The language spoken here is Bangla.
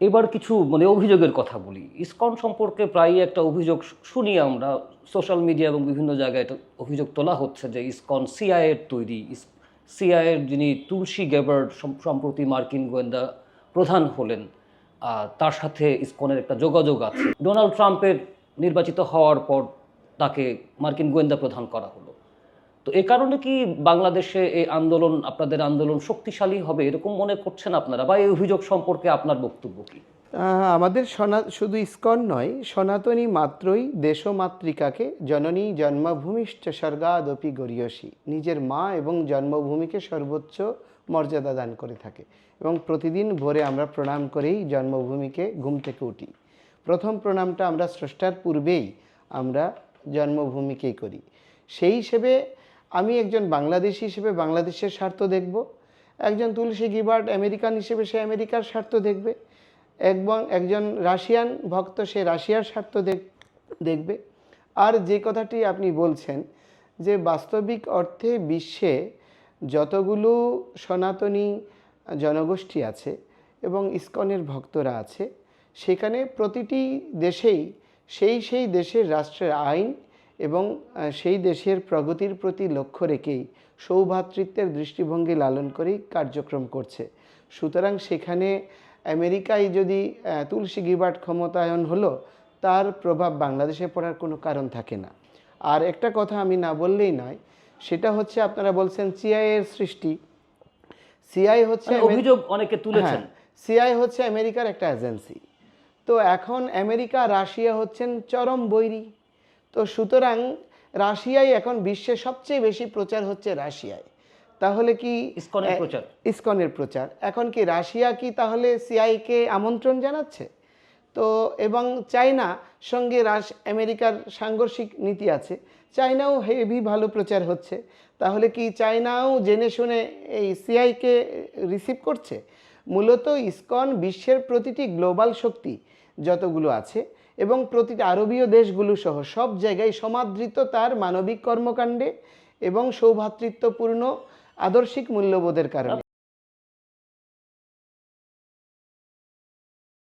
এবার কিছু মানে অভিযোগের কথা বলি। ইসকন সম্পর্কে প্রায়ই একটা অভিযোগ শুনি আমরা। সোশ্যাল মিডিয়া এবং বিভিন্ন জায়গায় অভিযোগ তোলা হচ্ছে যে ইসকন সিআইয়ের তৈরি সিআইয়ের যিনি তুলসী গেবার্ড সম্প্রতি মার্কিন গোয়েন্দা প্রধান হলেন তার সাথে ইসকনের একটা যোগাযোগ আছে। ডোনাল্ড ট্রাম্পের নির্বাচিত হওয়ার পর তাকে মার্কিন গোয়েন্দা প্রধান করা হলো। তো এ কারণে কি বাংলাদেশে এই আন্দোলন, আপনাদের আন্দোলন শক্তিশালী হবে এরকম মনে করছেন আপনারা? বা এই অভিযোগ সম্পর্কে আপনার বক্তব্য কি? আমাদের সনা, শুধু ইস্কন নয়, সনাতনী মাত্রই দেশমাতৃকাকে জননী জন্মভূমিশ্চ স্বর্গাদপি গরিয়সী। নিজের মা এবং জন্মভূমিকে সর্বোচ্চ মর্যাদা দান করে থাকে এবং প্রতিদিন ভোরে আমরা প্রণাম করেই জন্মভূমিকে ঘুম থেকে উঠি। প্রথম প্রণামটা আমরা স্রষ্টার পূর্বেই আমরা জন্মভূমিকেই করি। সেই হিসেবে আমি একজন বাংলাদেশি হিসেবে বাংলাদেশের স্বার্থ দেখব। একজন তুলসী গিবার্ড আমেরিকান হিসেবে সে আমেরিকার স্বার্থ দেখবে। এবং একজন রাশিয়ান ভক্ত সে রাশিয়ার স্বার্থ দেখ- দেখবে। আর যে কথাটি আপনি বলছেন যে বাস্তবিক অর্থে বিশ্বে যতগুলো সনাতনী জনগোষ্ঠী আছে এবং ইস্কনের ভক্তরা আছে, সেখানে প্রতিটি দেশেই সেই সেই দেশের রাষ্ট্রের আইন এবং সেই দেশের প্রগতির প্রতি লক্ষ্য রেখেই সৌভাতৃত্বের দৃষ্টিভঙ্গি লালন করেই কার্যক্রম করছে। সুতরাং সেখানে আমেরিকায় যদি তুলসী গিবাট ক্ষমতায়ন হলো তার প্রভাব বাংলাদেশে পড়ার কোনো কারণ থাকে না। আর একটা কথা আমি না বললেই নয় সেটা হচ্ছে আপনারা বলছেন সিআই এর সৃষ্টি। সিআই হচ্ছে মানে অভিযোগ অনেকে তুলেছেন। সিআই হচ্ছে আমেরিকার একটা এজেন্সি। তো এখন আমেরিকা রাশিয়া হচ্ছেন চরম বৈরী। তো সুতরাং রাশিয়াই এখন বিশ্বে সবচেয়ে বেশি প্রচার হচ্ছে রাশিয়ায়। তাহলে কি ইসকনের প্রচার। ইসকনের প্রচার। এখন কি রাশিয়া কি তাহলে সিআইকে আমন্ত্রণ জানাচ্ছে? তো এবং চায়না সঙ্গে রাশ আমেরিকার সাংঘর্ষিক নীতি আছে। চায়নাও হেভি ভালো প্রচার হচ্ছে। তাহলে কি চায়নাও জেনে শুনে এই সিআইকে রিসিভ করছে? মূলত ইসকন বিশ্বের প্রতিটি গ্লোবাল শক্তি যতগুলো আছে, এবং প্রতিটা আরবীয় দেশগুলো সহ সব জায়গায় সমাদৃত তার মানবিক কর্মকাণ্ডে এবং সৌভাতৃত্বপূর্ণ আদর্শিক মূল্যবোধের কারণে।